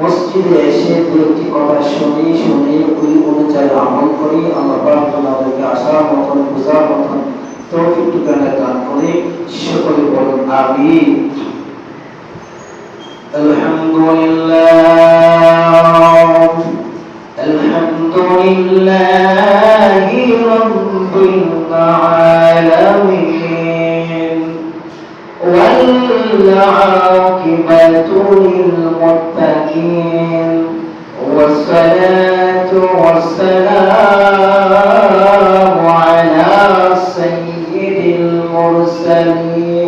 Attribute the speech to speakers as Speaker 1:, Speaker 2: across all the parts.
Speaker 1: মসজিদে এসে দু কথা শুনি শুনি, ওই অনুযায়ী আমল করি। আমার প্রার্থনাদেরকে আসার মতন, বোঝার মতন তৌফিক টুকানের দান করে। সকলে বলুন আমি الحمد لله الحمد لله رب العالمين وإن عاقبة للمتقين والصلاة والسلام على سيد المرسلين.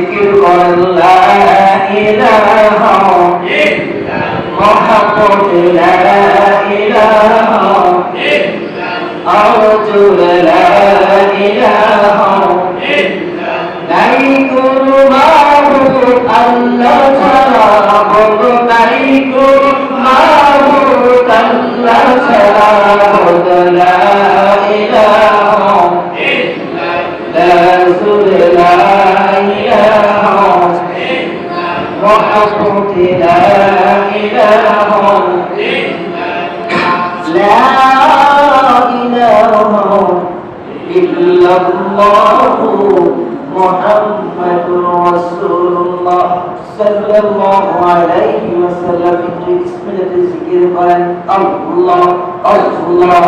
Speaker 1: একটু জিকির করেন লা ইলাহা محمد لا إله أرجو لا إله নাই কোনো মাবুদ আল্লাহ ছাড়া বলো নাই কোনো মাবুদ আল্লাহ ছাড়া বলো লা ইলাহা محمد لا إله لا إله إلا الله. محمد رسول الله صلى الله عليه وسلم بسم الله الذكر قال الله الله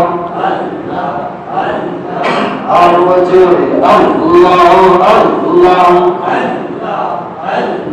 Speaker 1: الرجل الله الله الله الله الله.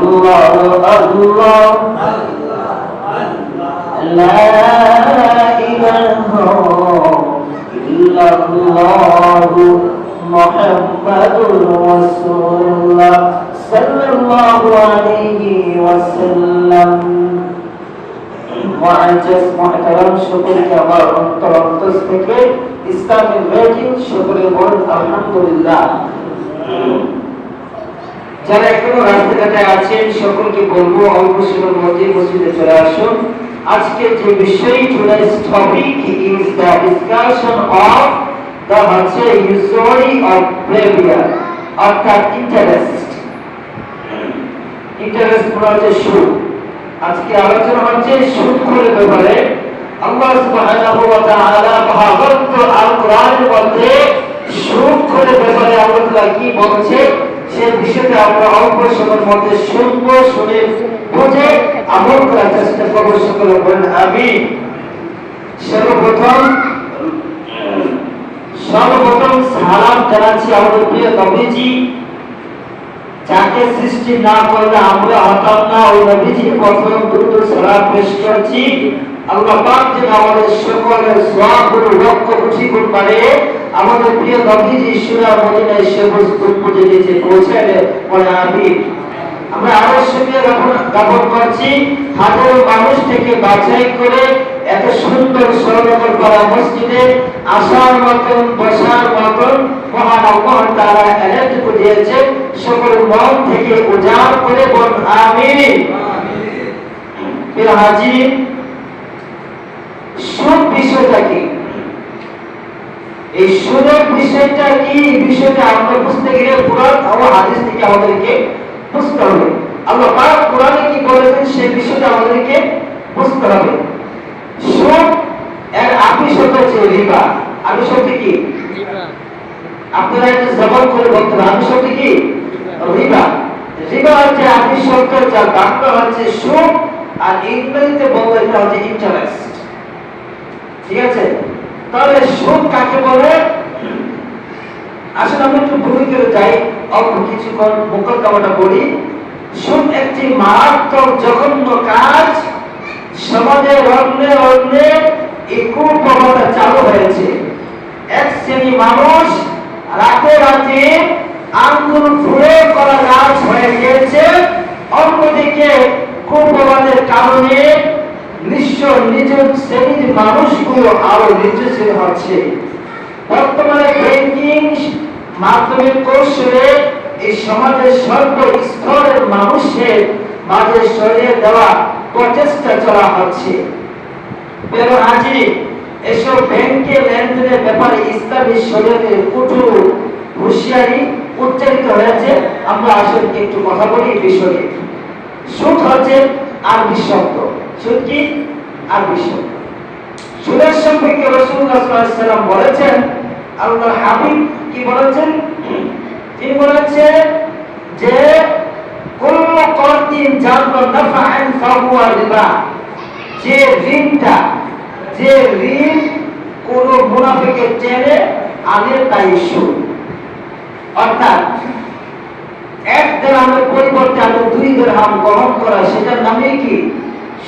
Speaker 1: الله الله لا إله إلا الله محمد رسول الله صلى الله عليه وسلم معجز محترم شكرك আমার অন্তর অন্তস থেকে ইসলামের রেটিং শুকরে বলুন আলহামদুলিল্লাহ যারা এখনও রাস্তাঘাটে আছেন, সকলকে বলব মসজিদে চলে আসুন। আজকে যে বিষয় today's topic is the discussion of the হচ্ছে অফ অর্থাৎ ইন্টারেস্ট ইন্টারেস্ট মানে হচ্ছে সুদ। আজকে আলোচনা হচ্ছে সুদ করে ব্যাপারে। আল্লাহ সুবহানাহু ওয়া তাআলা আল মধ্যে সুদ করে ব্যাপারে আল্লাহ কি বলছে? সে বিষয়টা আমরা অল্প সময়ের মধ্যে শুনব, শুনে বুঝে আমল করার চেষ্টা করব। সকলে বলেন আমি সর্বপ্রথম সর্বপ্রথম সালাম জানাচ্ছি আমাদের প্রিয় নবীজি। যাকে সৃষ্টি না করলে আমরা হতাম না। ওই নবীজি প্রথম দ্রুত সালাম পেশ করছি। আল্লাহ পাক যেন আমাদের সকলের সবগুলো লক্ষ্য খুশি গুণ পারে আমাদের প্রিয় নবীজি সুরা মদিনায় সবুজ দুপুরে নিচে পৌঁছালে বলে আমি আমরা আরও জ্ঞাপন করছি হাজারো মানুষ থেকে বাছাই করে এত সুন্দর সরলকর করা মসজিদে আসার মতন বসার মতন মহান তারা এলার্টুকু দিয়েছে সকল মন থেকে উজাড় করে বল আমি হাজির সুদ বিষয়টা কি? এই সুদের বিষয়টা কি? বিষয়টা আমরা বুঝতে গেলে কোরআন ও হাদিস থেকে আমাদেরকে বুঝতে হবে। আল্লাহ পাক কোরআনে কি বলেছেন সেই বিষয়টা আমাদেরকে বুঝতে হবে। সুদ এর আপনি শব্দ হচ্ছে রিবা। আমি শব্দ কি আপনারা একটু জবাব করে বলতে হবে আমি শব্দ কি? রিবা। রিবা হচ্ছে আপনি শব্দ যার বাক্য হচ্ছে সুদ আর ইংরেজিতে এটা হচ্ছে ইন্টারেস্ট ঠিক আছে? তাহলে সুদ কাকে বলে? আসলে আমরা একটু ভূমি করে যাই। অল্প কিছুক্ষণ মোকদ্দমাটা বলি সুদ একটি মারাত্মক জঘন্য কাজ। সমাজে অন্যে অন্যে এই চালু হয়েছে। এক শ্রেণি মানুষ রাতে রাতে আঙ্গুল ফুলে করা কাজ হয়ে গিয়েছে। অন্যদিকে কুপ্রবাদের কারণে নিঃস্ব নিজ শ্রেণির মানুষগুলো আরও নিচে হচ্ছে। বর্তমানে ব্যাংকিং মাধ্যমিক কৌশলে এই সমাজের সর্ব স্তরের মানুষের মাঝে সরিয়ে দেওয়া প্রচেষ্টা চলা হচ্ছে। বেরো এসব ব্যাংকে লেনদেনের ব্যাপারে ইসলামী শরীয়তের কঠোর হুঁশিয়ারি উচ্চারিত হয়েছে। আমরা আসলে একটু কথা বলি এই বিষয়ে। সুদ হচ্ছে আরবি শব্দ। সুদ কি আরবি শব্দ সুদের সম্পর্কে রসুল্লাহ সাল্লাম বলেছেন আল্লাহ হাবিব কি বলেছেন? তিনি বলেছেন যে, কুল্ল জাররা নাফআন ফাহুয়া রিবা। যে ঋণটা, যে ঋণ কোন মুনাফিকের টেনে আনে তাই সুদ। অর্থাৎ, এক দেড়হামের পরিবর্তে আমি দুই দেড়হাম গ্রহণ করা, সেটার নামে কি?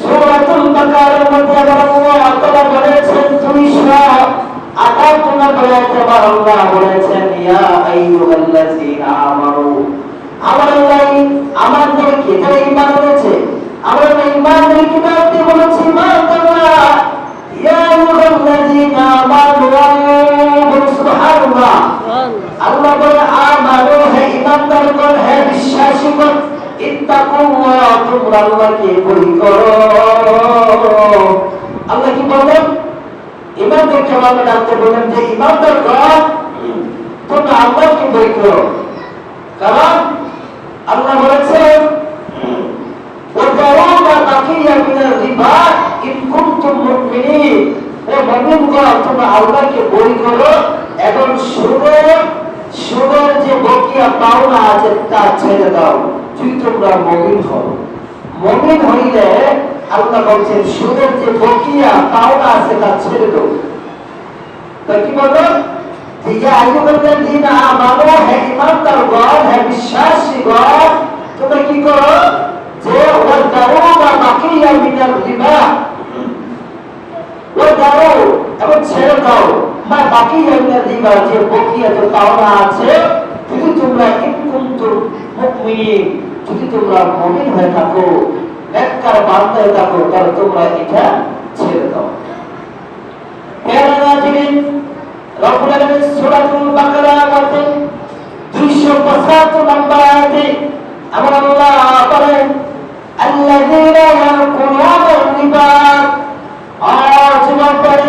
Speaker 1: সূরাতুল বাকারার মধ্যে আবার আল্লাহ তাআলা বলেছেন 258 নম্বর আয়াতে আবার আল্লাহ বলেছেন ইয়া আইয়ুহাল্লাযীনা আমানু। আমার আল্লাহ আমাদেরকে যারা ঈমান এনেছে? আমরা ঈমানের কিতাব দিয়ে বলেছি ঈমান তোমরা। ইয়া আইয়ুহাল্লাযীনা আমানু সুবহানাল্লাহ। আল্লাহ বলে আমানু হে ঈমানদারগণ হে বিশ্বাসীগণ ইত্তাকুল্লাহ তোমরা আল্লাহকে ভয় করো আল্লাহ কি বলেন ইমানদারকে আল্লাহ ডাকতে বলেন যে ইমানদারগণ তোমরা আল্লাহকে ভয় করো কারণ আল্লাহ বলেছেন وَذَرُوا مَا بَقِيَ مِنَ الرِّبَا إِن كُنتُم مُؤْمِنِينَ ও মুমিনগণ তোমরা আল্লাহকে বই করো এবং সুদের সুদের যে বকিয়া পাওনা আছে, তা ছেড়ে দাও। যদি তোমরা মুমিন হও। মুমিন হইলে আল্লাহ বলছেন সুদের যে বকিয়া পাওনা আছে, তা ছেড়ে দাও। তা কি বলো? ইয়া আইয়ুহাল্লাযীনা আমানু, হে ঈমানদারগণ হে বিশ্বাসীগণ, তোমরা কি করো? যে ওয়াদারু মা বাকিয়া মিনার রিবা ওয়াদারু এবং ছেড়ে দাও। বাকিয়া মিনার রিবা যে বকিয়া যে পাওনা আছে, যদি তোমরা ইন কুনতুম মুমিনিন যদি তোমরা মুমিন হয়ে থাকো নেককার বান্দা থাকো, তাহলে তোমরা এটা ছেড়ে দাও। রব্বুল আলামিন সূরাতুল বাকারার মধ্যে 275 নম্বর আয়াতে আমার আল্লাহ বলেন, আল্লাযীনা ইয়াকুলুনা রিবা আজ মাপারে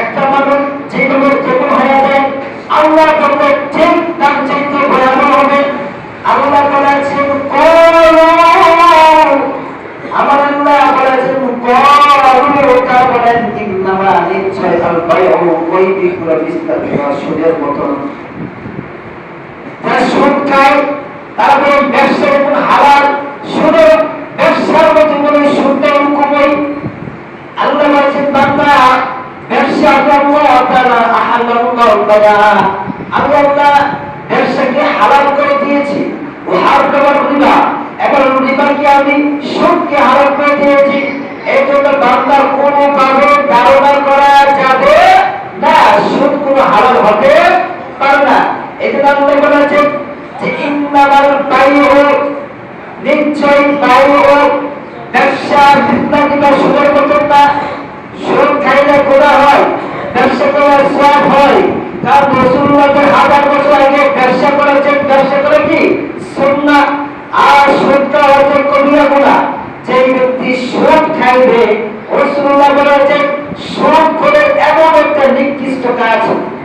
Speaker 1: একটা মানুষ যেভাবে যেমন হয়ে যায়, আল্লাহ বললেন ঠিক তার চাইতে ভয়াবহ হবে। আল্লাহ বলেছেন আমার আল্লাহ বলেছেন বিস্তার সুদের মতন। যারা সুদ খায় তারা সুদের ব্যবসার মধ্যে বলে সুদটা হুকুমই আল্লাহ বলেছেন বায়া আমি হারাম আমি সুদকে হারাম সুদ কোনো হালাল হতে না এই জন্য আল্লাহ বলেছেন যে নিশ্চয়ই বাইউ ব্যবসা জিন্দগি বা সুদের সুদ খাইলে গোড়া হয়, ব্যবসা করার সব হয়। কারণ রসুল্লাহের হাজার বছর আগে ব্যবসা করেছেন ব্যবসা করে কি? সুন্না আর সুদটা হচ্ছে কবিরা গুণা যে ব্যক্তি সুদ খাইবে, রসুল্লাহ বলেছেন, সুদ করে এমন একটা নিকৃষ্ট কাজ।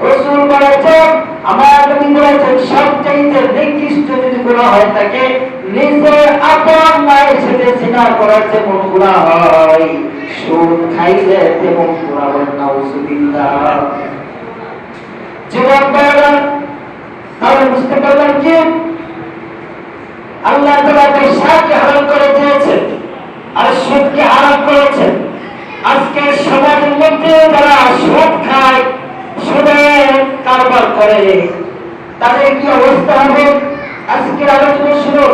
Speaker 1: রসুল বলেছেন, আমার নবী বলেছেন, সবচাইতে নিকৃষ্ট যদি গুণা হয় থাকে জিনা করার যেমন গুণা হয়, সুদ খাইলে তেমন গুণা হয় নাউজুবিল্লাহ জীবন বেড়া তাহলে বুঝতে পারলাম কি? আল্লাহ তাআলা পেশাকে হারাম করে দিয়েছেন আর সুদকে হারাম করেছেন। আজকে সমাজের মধ্যে যারা সুদ খায়, সুদের কারবার করে, তাদের কি অবস্থা হবে? আজকে আলোচনা শুনুন।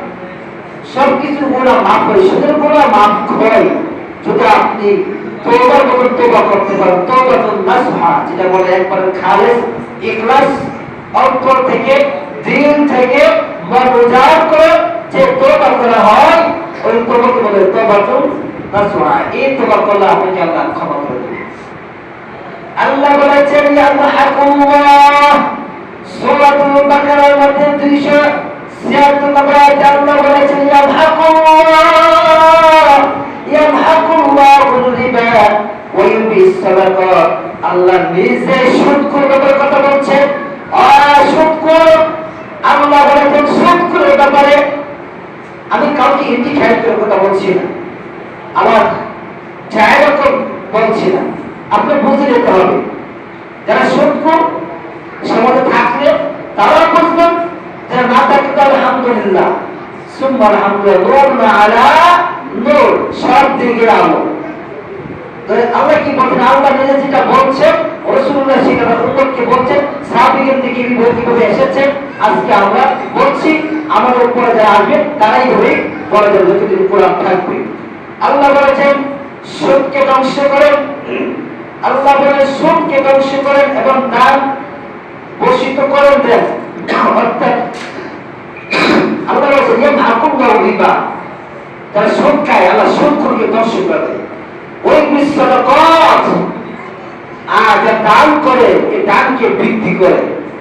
Speaker 1: সবকিছুর গুণা মাফ হয়, সুদের গুণা মাফ হয়। যদি আপনি তোবার মতন তোবা করতে পারেন। তোবা তো নাসহা, যেটা বলে একবার খালেস, ইখলাস, অন্তর থেকে, দিল থেকে, মন উজাড় করে যে তোবা করা হয়, ওই তোবাকে বলে তোবা তো নাসহা। এই তোবা করলে আপনাকে আল্লাহ ক্ষমা করে দেবে। আল্লাহ বলেছেন ইয়ারহাকুল্লাহ সূরাতুল বাকারার মধ্যে 276 নম্বর আয়াতে আল্লাহ আল্লাহ নিজে ব্যাপারে কথা সুদখোর আল্লাহ বলেছেন সুদখোরের ব্যাপারে আমি কাউকে ইন্ডিকেট করে কথা বলছি না আমার জায়গা বলছি না আপনি বুঝে যেতে হবে যারা সত্য সমাজে থাকলে তারা বুঝবেন যারা না থাকলে তো আলহামদুলিল্লাহ। সুম্মা আলহামদুলিল্লাহ। আলা নূর। সব দিকে আলো তো কি বলছেন? আল্লাহ নিজে যেটা বলছেন রসুল্লাহ সেটা উম্মতকে বলছেন সাহাবীদের থেকে বিপদ কীভাবে এসেছে, আজকে আমরা বলছি, আমাদের উপরে যারা আসবে, তারাই হবে বড় যাবে যতদিন কোরআন থাকবে। আল্লাহ বলেছেন, সুদকে ধ্বংস করেন। আল্লাহ বলে সুদকে ধ্বংস করেন এবং দেন অর্থাৎ আল্লাহ বলছে যে ভাকুম গাও রিবা যারা সুদ খায় আল্লাহ সুদ করকে ধ্বংস করে দেয় ওই মিশ্রটা কত আর যা দান করে এই দানকে বৃদ্ধি করে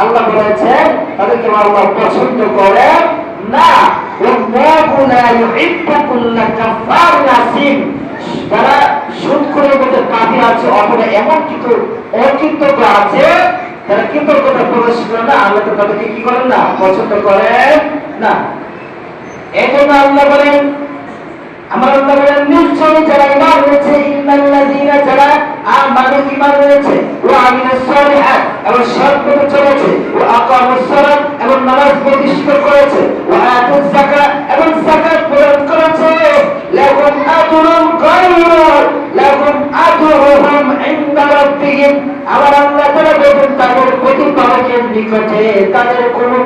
Speaker 1: আল্লাহ বলেছেন তাদেরকে আল্লাহ পছন্দ করে না। যারা সুদ করে মধ্যে পাপি আছে অথবা এমন কিছু অকৃতজ্ঞ আছে, তারা কৃতজ্ঞতা প্রকাশ করে না, আল্লাহ তাদেরকে কি করেন না? পছন্দ করেন না। এখন আল্লাহ বলেন আমার আল্লাহ বলেন নিশ্চয় যারা ইমান রয়েছে, ইন্নাল্লাযীনা যারা আমানু তাদের প্রতিপালকের তাদের কোনো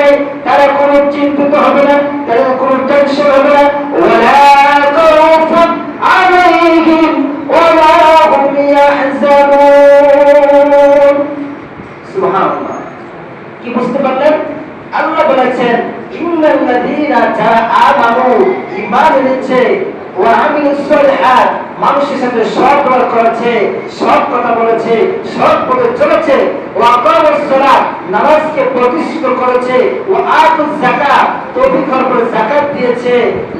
Speaker 1: নেই, তারা কোনো চিন্তিত হবে না, তাদের কোনো টেনশন হবে না। خوف عليهم ولا هم يحزنون سبحان الله কি বুঝতে পারলেন আল্লাহ বলেছেন ইন্নাল্লাযীনা যারা আমানু ঈমান এনেছে ওয়া আমিলুস সালিহাত মানুষের সাথে সৎ ব্যবহার করেছে, সৎ কথা বলেছে, সৎ পথে চলেছে। ও সালাত, নামাজকে প্রতিষ্ঠিত করেছে। ও আতুল যাকাত পরে যাকাত দিয়েছে।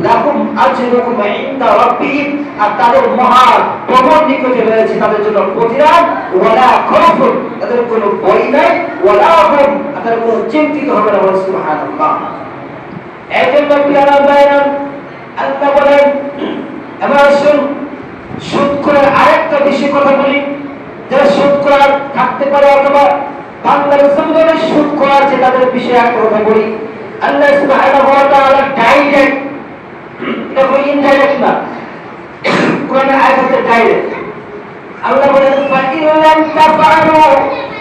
Speaker 1: লাহুম আজরুকুম ইনদা রাব্বিহিম, আর তাদের মহান প্রভুর নিকটে রয়েছে তাদের জন্য প্রতিদান ওয়ালা খাউফুন তাদের কোনো ভয় নাই। ওয়ালা হুম তাদের কোনো চিন্তিত হবে না সুবহানাল্লাহ। পিয়ারা ভাইরা আল্লাহ বলেন, এবার সুদ করে আরেকটা বিষয় কথা বলি যারা সুদ করার থাকতে পারে অথবা বাংলার জমিনে সুদ করার যে তাদের বিষয়ে একটা কথা বলি আল্লাহ সুবহানাহু ওয়া তাআলা ডাইরেক্ট এটা কোনো ইনডাইরেক্ট না কোরআনের আয়াত হচ্ছে ডাইরেক্ট আল্লাহ বলেন ফাইন লাম তাফআলু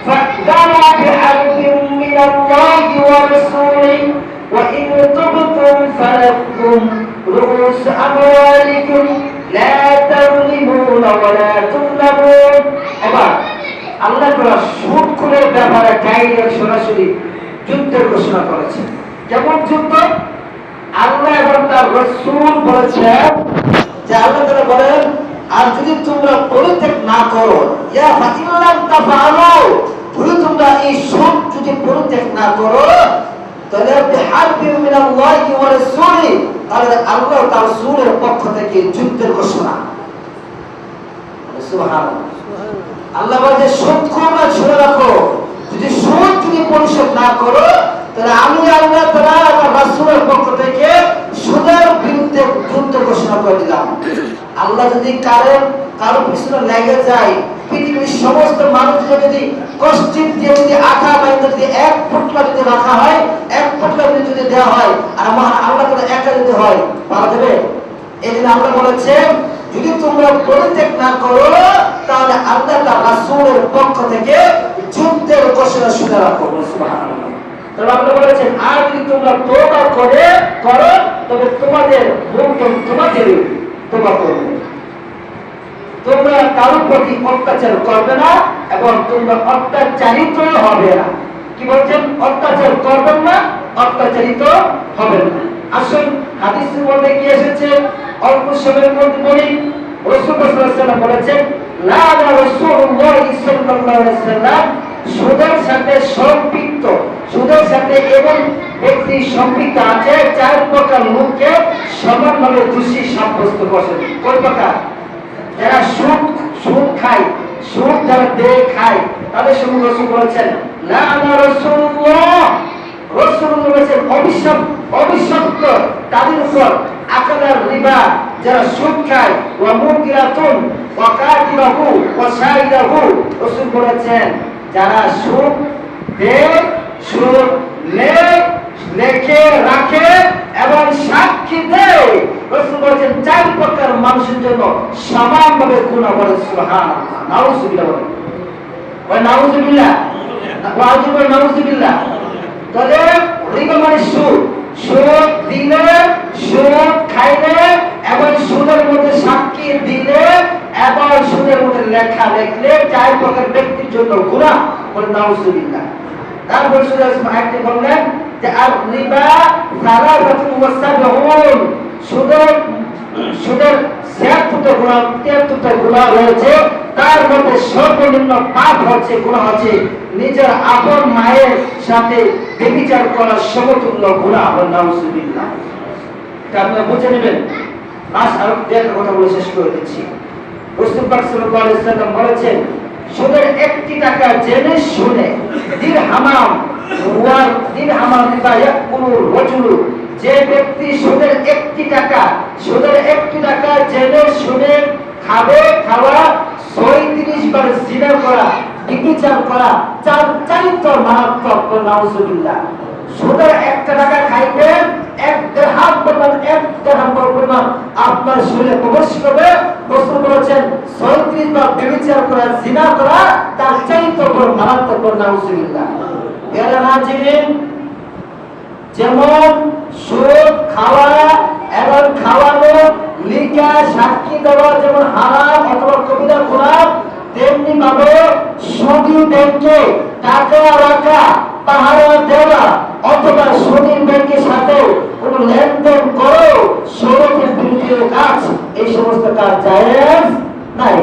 Speaker 1: ফাদানু বিহারবিন মিনাল্লাহি ওয়া রাসূলিহি وإن تبتم فلكم رؤوس أموالكم لا تظلمون ولا تظلمون এবার আল্লাহ তাআলা সুদ করে ব্যাপারে ডাইরেক্ট সরাসরি যুদ্ধের ঘোষণা করেছেন যেমন যুদ্ধ আল্লাহ এবং তার রসুল বলেছেন যে আল্লাহ তাআলা বলেন আর যদি তোমরা পরিত্যাগ না করো ইয়া ফাইল্লাম তাফআলু যদি তোমরা এই সুদ যদি পরিত্যাগ না করো তাহলে বিহারবি মিনাল্লাহি ওয়া রাসূলি তাহলে আল্লাহ তার সুরের পক্ষ থেকে যুদ্ধের ঘোষণা। আল্লাহ বলে সুদ শুনে রাখো। যদি সুদ তুমি পরিশোধ না করো, তাহলে আমি আল্লাহ তারা আমার রাসুলের পক্ষ থেকে সুদের বিরুদ্ধে যুদ্ধ ঘোষণা করে দিলাম। আল্লাহ যদি কারও কারও পিছনে লেগে যায়, পৃথিবীর সমস্ত মানুষকে যদি কষ্ট দিয়ে যদি আঠা বাইন্দা যদি এক ফুটলা যদি রাখা হয়, এক ফুটলা যদি যদি দেওয়া হয়, আর আমার আল্লাহ তাআলা একা যদি হয় পারা যাবে? এই জন্য আল্লাহ বলেছেন যদি তোমরা পরিত্যাগ না করো, তাহলে আল্লাহ তার রাসূলের পক্ষ থেকে যুদ্ধের ঘোষণা শুনে রাখো তবে আল্লাহ বলেছেন, আর যদি তোমরা তোবা করে, করো, তবে তোমাদের মুক্তম তোমাদের তোমরা কারোর প্রতি অত্যাচার করবে না এবং তোমরা অত্যাচারিত হবে না। কি বলছেন? অত্যাচার করবেন না, অত্যাচারিত হবেন না। আসুন, হাদিসের মধ্যে কি এসেছে? অল্প সময়ের মধ্যে বলি রসুল বলেছেন রাসূলুল্লাহ সাল্লাল্লাহু আলাইহি সাল্লাম সাথে সম্পৃক্ত। সুদের সাথে এমন ব্যক্তি সম্পৃক্ত আছে, চার প্রকার লোককে সমানভাবে দোষী সাব্যস্ত করছেন। কোন প্রকার? যারা সুদ সুদ খায়, সুদ যারা দেয়, খায়, তাদের সঙ্গে রসুল বলেছেন না না রসুল্লাহ রসুল্লাহ বলেছেন অভিশাপ অভিশপ্ত তাদের উপর আকাদার রিবা, যারা সুদ খায়, ওয়া মুকিরাতুন ওয়া কাতিবাহু ওয়া শাহিদাহু রসুল বলেছেন, যারা সুদ দেয় লেখে রাখে এবং সাক্ষী দেয়। রসুল চার প্রকার মানুষের জন্য সমানভাবে গুণা রিবা মানে সুদ সুদ দিলে সুদ খাইলে এবং সুদের মধ্যে সাক্ষী দিলে এবং সুদের মধ্যে লেখা লিখলে চার প্রকার ব্যক্তির জন্য গুণা বলে নাউজুবিল্লাহ। তারপর আয়াতটি বললেন যে আর রিবা ওয়া সাবউন। সুদের সুদের 76 গুণা 73 গুণা রয়েছে। তার মধ্যে সর্বনিম্ন পাপ হচ্ছে গুণা হচ্ছে নিজের আপন মায়ের সাথে ব্যভিচার করার সমতুল্য গুণা। হল নাউজুবিল্লাহ। এটা আপনারা বুঝে নেবেন। আজ আরও একটা কথা বলে শেষ করে দিচ্ছি। রসুল পাক বলেছেন সুদের একটি টাকা জেনে শুনে দিন হামাম দিন হামাম রাজুলু। যে ব্যক্তি সুদের একটি টাকা সুদের একটি টাকা জেনে শুনে খাবে, খাওয়া, ছয়ত্রিশ বার জিনা করা বিবিচার করা চার চারিত্র মারাত্মক, নাউজুবিল্লাহ। সুদের একটা টাকা খাইবেন এক দেড়হাম পরিমাণ এক দেড়হাম পরিমাণ আপনার শরীরে প্রবেশ করবে রসুল বলেছেন ছয়ত্রিশ বার বিবিচার করা, জিনা করা, তার চারিত্র বড় মারাত্মক নাউজুবিল্লাহ। এরা না জিনিস যেমন সুদ খাওয়া, এবং খাওয়ানো লিখা সাক্ষী দেওয়া, যেমন হারাম অথবা কবিতা খোলা তেমনি ভাবে সুদী ব্যাংকে, টাকা রাখা, পাহারা দেওয়া অথবা শনির ব্যাংকের সাথে কোনো লেনদেন করো শরীরের বিরুদ্ধে কাজ, এই সমস্ত কাজ জায়েজ নাই।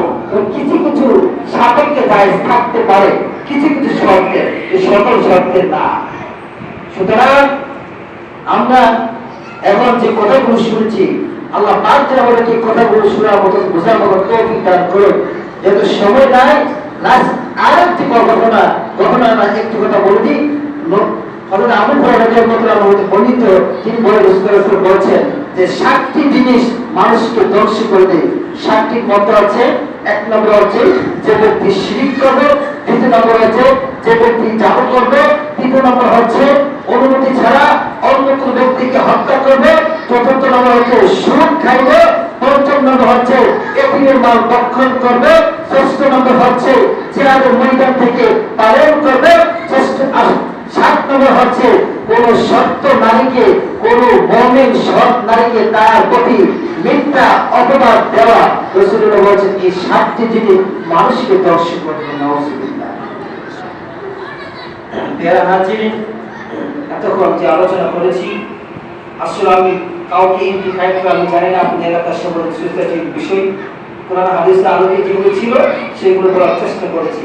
Speaker 1: কিছু কিছু সাপেক্ষে জায়েজ থাকতে পারে, কিছু কিছু শর্তের এই সকল শর্তের না সুতরাং আমরা এখন যে কথাগুলো শুনছি, আল্লাহ পাক যে আমাদেরকে কথাগুলো শোনার মতো, বোঝার মতো তৌফিক দান করুন যেহেতু সময় নাই লাস্ট আর একটি ঘটনা ঘটনা না একটি কথা বলে দিই। অনুমতি ছাড়া অন্য কোনো ব্যক্তিকে হত্যা করবে, চতুর্থ নম্বর হচ্ছে সুদ খাইবে, পঞ্চম নম্বর হচ্ছে এটিএম মাল দক্ষণ করবে, ষষ্ঠ নম্বর হচ্ছে চেয়ারের ময়দান থেকে পালন করবে সাত নম্বর হচ্ছে কোন সত্য নারীকে, কোন মমিন সৎ নারীকে তার প্রতি মিথ্যা অপবাদ দেওয়া। রসুল্লাহ বলছেন, এই সাতটি জিনিস মানুষকে দর্শন
Speaker 2: পেয়ারা হাজির এতক্ষণ যে আলোচনা করেছি, আসলে আমি কাউকে ইন্টিফাই করে আমি জানি না আপনি এলাকার সম্পর্কে বিষয়। কোরআন হাদিসের আলোকে যেগুলো ছিল, সেগুলো করার চেষ্টা করেছি।